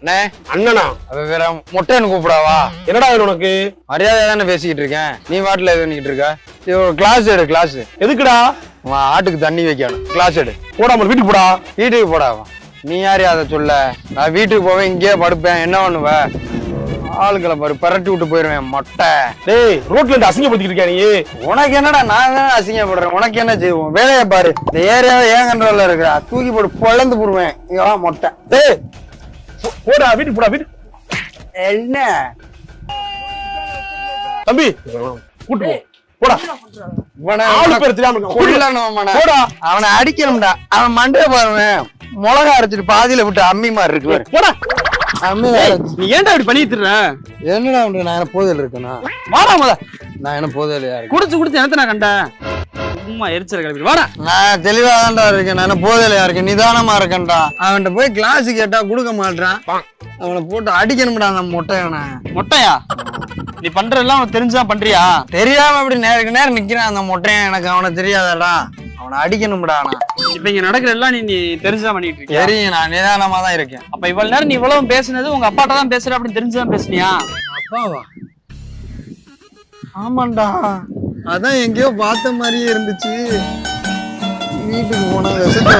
அண்ணே. அண்ணனா? அவ வேற மொட்டைன்னு கூப்பிடாவா? என்னடா வேணும் உனக்கு? மரியாதை தானே பேசிக்கிட்டு இருக்கேன். நீ வாட்டில் எது பண்ணிக்கிட்டு இருக்க? ஒரு கிளாஸ் எடு கிளாஸ் எதுக்குடா? அவன் ஆட்டுக்கு தண்ணி வைக்கணும். கிளாஸ் எடு. போடாம வீட்டுக்கு போடா. வீட்டுக்கு போடாவா நீ யாரு அதை சொல்ல? நான் வீட்டுக்கு போவேன் இங்கேயே படுப்பேன். என்ன பண்ணுவ? ஆளுக்களை பாரு பரட்டி விட்டு போயிருவேன் மொட்டை. டேய் ரோட்ல இருந்து அசிங்கப்படுத்திட்டு இருக்கியா நீ? உனக்கு என்னடா நான் தானே அசிங்கப்படுறேன். உனக்கு என்ன செய்வோம்? வேலையை பாரு. இந்த ஏரியாவை ஏன் கண்ட்ரோல்ல இருக்கிறா? தூக்கி போட்டு பொழந்து போடுவேன். இங்க வா மொட்டை. டேய் போடா வீட்டுக்கு போடா வீட்டு என்ன? தம்பி கூட்டு போ. போடா. இவனை- ஆளு பேர் தெரியாம இருக்கான். கொல்லணும் அவனை. போடா. அவனை அடிக்கணும்டா. அவன் பாருவேன் மிளகா அரைச்சிட்டு பாதியில விட்டு அம்மி மாதிரி இருக்கு பாரு. போடா. அம்மி அரைச்சு நீ ஏன்டா இப்படி பண்ணிட்டு? என்னடா நான் என்ன போதையில் இருக்கேனா? வாடா முத நான் என்ன போதையிலையா குடிச்சு குடிச்சு என்னத்த நான் கண்டேன் சும்மா எரிச்சல் கிளப்பி வாடா. நான் தெளிவா தான்டா இருக்கேன். நான் போதையிலையா இருக்கேன். நிதானமா இருக்கேன்டா. அவன்கிட்ட போய் கிளாஸ் கேட்டா கொடுக்க மாட்டான் அவனை போட்டு அடிக்கணும்டா அந்த மொட்டையவனை மொட்டையா? நீ பண்ற எல்லாம் உனக்கு தெரிஞ்சுதான் பண்றியா? தெரியாம இப்படி நேருக்கு நேரம் நிக்கிறான் அந்த மொட்டையன் எனக்கு. அவனை தெரியாதடா. அவனை அடிக்கணும்டா நான். இப்ப இங்க நடக்கிற எல்லாம் நீ நீ தெரிஞ்சுதான் பண்ணிட்டு இருக்கியா? தெரியும் நான் நிதானமா தான் இருக்கேன். அப்ப இவ்வளவு நேரம் நீ இவ்வளவு பேசுனது உங்க அப்பாட்ட தான் பேசுற அப்படின்னு தெரிஞ்சுதான் பேசுனியா? அப்பாவா? ஆமாண்டா. அதான் எங்கேயோ பார்த்த மாதிரியே இருந்துச்சு. வீட்டுக்கு போனா விஷத்தை